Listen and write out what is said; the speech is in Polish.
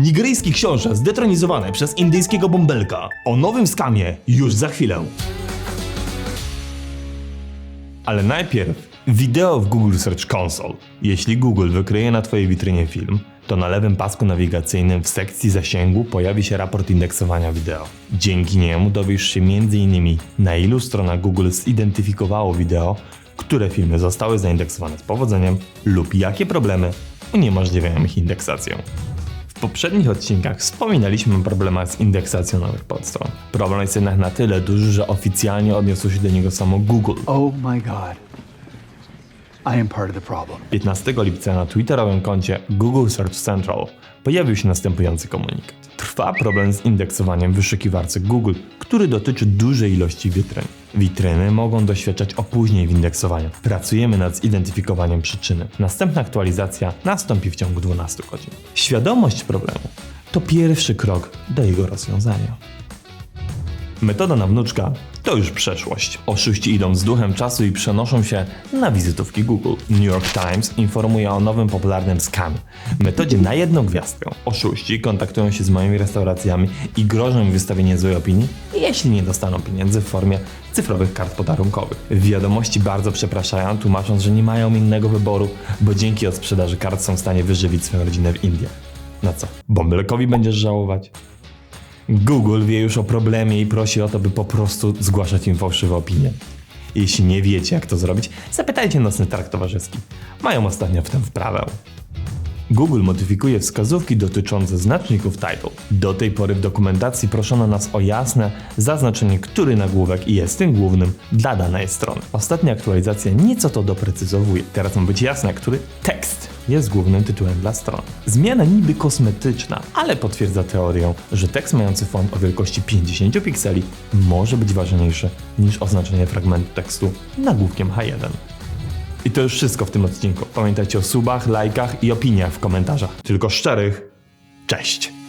Nigeryjski książę zdetronizowany przez indyjskiego bąbelka. O nowym skamie już za chwilę. Ale najpierw wideo w Google Search Console. Jeśli Google wykryje na Twojej witrynie film, to na lewym pasku nawigacyjnym w sekcji zasięgu pojawi się raport indeksowania wideo. Dzięki niemu dowiesz się m.in. na ilu stronach Google zidentyfikowało wideo, które filmy zostały zaindeksowane z powodzeniem lub jakie problemy uniemożliwiają ich indeksację. W poprzednich odcinkach wspominaliśmy o problemach z indeksacją nowych podstron. Problem jest jednak na tyle duży, że oficjalnie odniosło się do niego samo Google. Oh my god. I am part of the problem. 15 lipca na twitterowym koncie Google Search Central pojawił się następujący komunikat. Trwa problem z indeksowaniem w wyszukiwarce Google, który dotyczy dużej ilości witryn. Witryny mogą doświadczać opóźnień w indeksowaniu. Pracujemy nad zidentyfikowaniem przyczyny. Następna aktualizacja nastąpi w ciągu 12 godzin. Świadomość problemu to pierwszy krok do jego rozwiązania. Metoda na wnuczka to już przeszłość. Oszuści idą z duchem czasu i przenoszą się na wizytówki Google. New York Times informuje o nowym popularnym scamie. Metodzie na jedną gwiazdkę. Oszuści kontaktują się z moimi restauracjami i grożą mi wystawienie złej opinii, jeśli nie dostaną pieniędzy w formie cyfrowych kart podarunkowych. Wiadomości bardzo przepraszają, tłumacząc, że nie mają innego wyboru, bo dzięki odsprzedaży kart są w stanie wyżywić swoją rodzinę w Indiach. Na co? Bąbelkowi będziesz żałować? Google wie już o problemie i prosi o to, by po prostu zgłaszać im fałszywe opinie. Jeśli nie wiecie, jak to zrobić, zapytajcie Nocny Targ Towarzyski. Mają ostatnio w tym wprawę. Google modyfikuje wskazówki dotyczące znaczników title. Do tej pory w dokumentacji proszono nas o jasne zaznaczenie, który nagłówek jest tym głównym dla danej strony. Ostatnia aktualizacja nieco to doprecyzowuje. Teraz ma być jasne, który tekst jest głównym tytułem dla strony. Zmiana niby kosmetyczna, ale potwierdza teorię, że tekst mający font o wielkości 50 pikseli może być ważniejszy niż oznaczenie fragmentu tekstu nagłówkiem H1. I to już wszystko w tym odcinku. Pamiętajcie o subach, lajkach i opiniach w komentarzach. Tylko szczerych. Cześć!